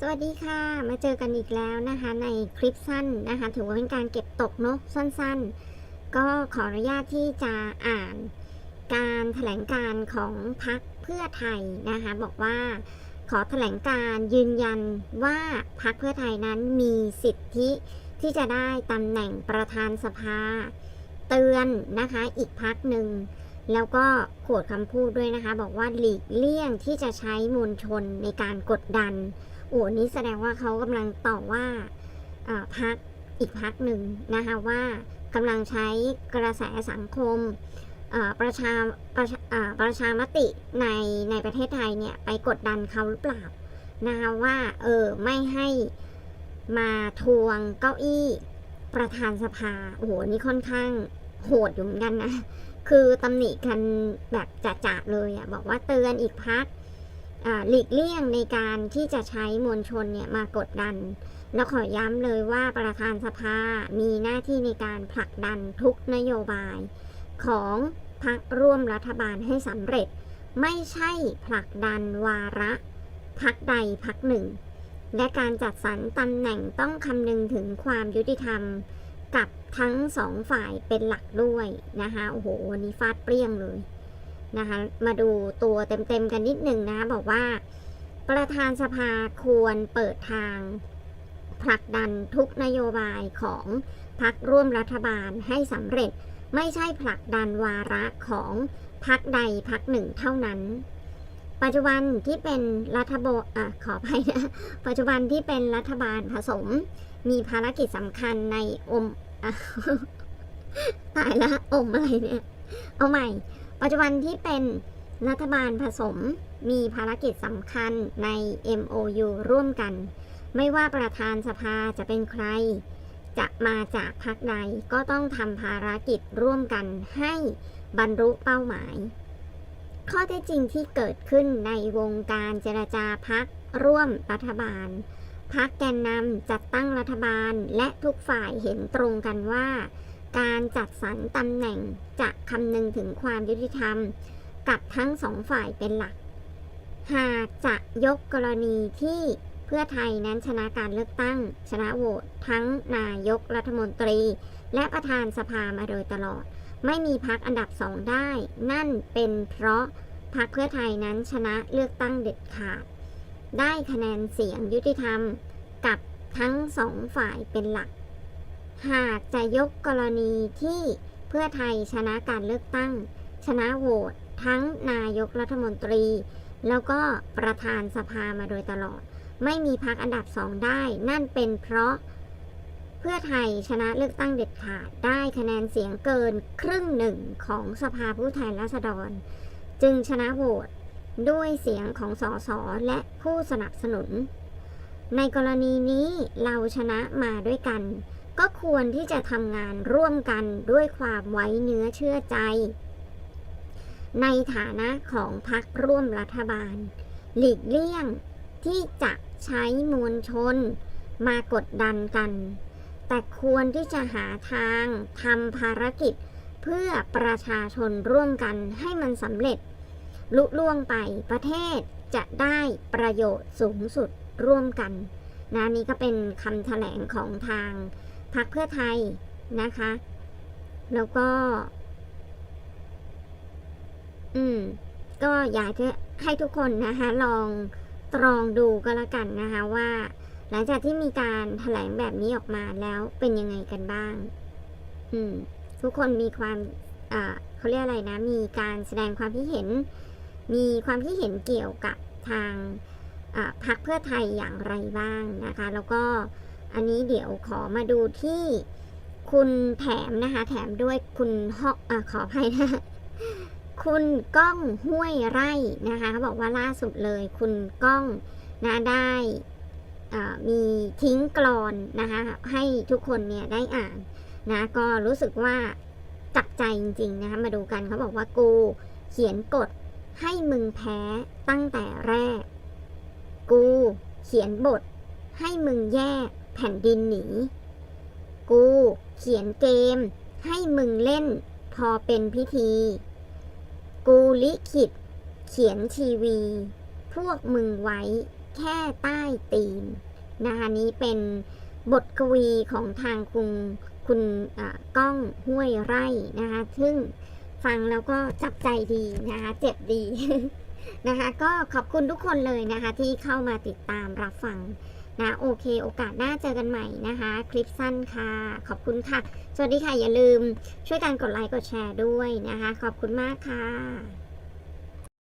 สวัสดีค่ะ มาเจอกันอีกแล้วนะคะในคลิปสั้นนะคะ ถือว่าเป็นการเก็บตกเนาะสั้นๆ ก็ขออนุญาตที่จะอ่านการแถลงการของพักเพื่อไทยนะคะ บอกว่าขอแถลงการยืนยันว่าพักเพื่อไทยนั้นมีสิทธิที่จะได้ตำแหน่งประธานสภา เตือนนะคะอีกพักหนึ่ง แล้วก็โขดคำพูดด้วยนะคะ บอกว่าหลีกเลี่ยงที่จะใช้มวลชนในการกดดัน โอ้นี้แสดงว่าเขากำลังต่อว่าพักอีกพักหนึ่งนะคะว่ากำลังใช้กระแสสังคมประชาประชาประชามติในในประเทศไทยเนี่ยไปกดดันเขาหรือเปล่านะคะว่าเออไม่ให้มาทวงเก้าอี้ประธานสภาโอ้โหนี่ค่อนข้างโหดอยู่เหมือนกันนะ คือตำหนิกันแบบจะๆเลยอะบอกว่าเตือนอีกพัก หลีกเลี่ยงในการที่จะใช้มวลชนเนี่ยมากดดัน แล้วขอย้ำเลยว่าประธานสภามีหน้าที่ในการผลักดันทุกนโยบาย ของพรรคร่วมรัฐบาลให้สำเร็จ ไม่ใช่ผลักดันวาระพักใดพักหนึ่ง และการจัดสรรตำแหน่งต้องคำนึงถึงความยุติธรรมกับทั้งสองฝ่ายเป็นหลักด้วยนะคะโอ้โหวันนี้ฟาดเปรี้ยงเลย นะคะ มาดูตัวเต็มๆกันนิดหนึ่งนะคะบอกว่า ประธานสภาควรเปิดทางผลักดันทุกนโยบายของพรรคร่วมรัฐบาลให้สำเร็จ ไม่ใช่ผลักดันวาระของพรรคใดพรรคหนึ่งเท่านั้นปัจจุบันที่เป็นรัฐบาลอะขออภัยนะ ปัจจุบันที่เป็นรัฐบาลผสม มีภารกิจสำคัญในอมอตายละอมอะไรเนี่ย เอาใหม่ ปัจจุบันที่เป็นรัฐบาลผสมมีภารกิจสำคัญใน MOU ร่วมกัน ไม่ว่าประธานสภาจะเป็นใคร จะมาจากพรรคใดก็ต้องทำภารกิจร่วมกันให้บรรลุเป้าหมาย ข้อเท็จจริงที่เกิดขึ้นในวงการเจรจาพักร่วมรัฐบาลพักแกนนำจัดตั้งรัฐบาลและทุกฝ่ายเห็นตรงกันว่า การจัดสรรตำแหน่งจะคำนึงถึงความยุติธรรม กับทั้งสองฝ่ายเป็นหลัก หากจะยกกรณีที่เพื่อไทยนั้นชนะการเลือกตั้ง ชนะโหวตทั้งนายกรัฐมนตรี และประธานสภามาโดยตลอด ไม่มีพักอันดับสองได้ นั่นเป็นเพราะพักเพื่อไทยนั้นชนะเลือกตั้งเด็ดขาด ได้คะแนนเสียงยุติธรรม กับทั้งสองฝ่ายเป็นหลัก หากจะยกกรณีที่เพื่อไทยชนะการเลือกตั้ง ชนะโหวตทั้งนายกรัฐมนตรี แล้วก็ประธานสภามาโดยตลอด ไม่มีพักอันดับสองได้ นั่นเป็นเพราะเพื่อไทยชนะเลือกตั้งเด็ดขาดได้คะแนนเสียงเกินครึ่งหนึ่งของสภาผู้แทนราษฎร จึงชนะโหวตด้วยเสียงของสสและผู้สนับสนุน ในกรณีนี้เราชนะมาด้วยกัน ก็ควรที่จะทำงานร่วมกันด้วยความไว้เนื้อเชื่อใจ ในฐานะของพรรคร่วมรัฐบาล หลีกเลี่ยงที่จะใช้มวลชนมากดดันกัน แต่ควรที่จะหาทางทำภารกิจเพื่อประชาชนร่วมกันให้มันสำเร็จ ลุล่วงไปประเทศจะได้ประโยชน์สูงสุดร่วมกันนะนี่ก็เป็นคำแถลงของทาง พรรคเพื่อไทยนะคะ แล้วก็ อืม ก็อยากจะให้ทุกคนนะคะ ลองตรองดูก็แล้วกันนะคะว่า หลังจากที่มีการแถลงแบบนี้ออกมาแล้วเป็นยังไงกันบ้าง อืม ทุกคนมีความอ่าเขาเรียกอะไรนะ มีการแสดงความคิดเห็น มีความคิดเห็นเกี่ยวกับทางพรรคเพื่อไทยอย่างไรบ้างนะคะ แล้วก็ อันนี้เดี๋ยวขอมาดูที่คุณแถมนะคะ แถมด้วยคุณฮอกอ่าขออภัยนะคุณก้องห้วยไร่นะคะเขาบอกว่าล่าสุดเลย คุณก้องนะได้อ่ามีทิ้งกรอนนะคะ ให้ทุกคนเนี่ยได้อ่านนะก็รู้สึกว่าจับใจจริง ๆ นะคะมาดูกันเขาบอกว่ากูเขียนกฎให้มึงแพ้ตั้งแต่แรก กูเขียนบทให้มึงแยก แผ่นดินหนี กูเขียนเกม ให้มึงเล่น พอเป็นพิธี กูลิขิต เขียนทีวี พวกมึงไว้แค่ใต้ตีนนะคะนี้เป็นบทกวีของทางคุณคุณก้องห้วยไร่นะคะ ซึ่งฟังแล้วก็จับใจดีนะคะ เจ็บดีนะคะ ก็ขอบคุณทุกคนเลยนะคะ ที่เข้ามาติดตามรับฟัง นะโอเค โอกาสหน้าเจอกันใหม่นะคะ คลิปสั้นค่ะ ขอบคุณค่ะ สวัสดีค่ะ อย่าลืมช่วยกันกดไลค์กดแชร์ด้วยนะคะ ขอบคุณมากค่ะ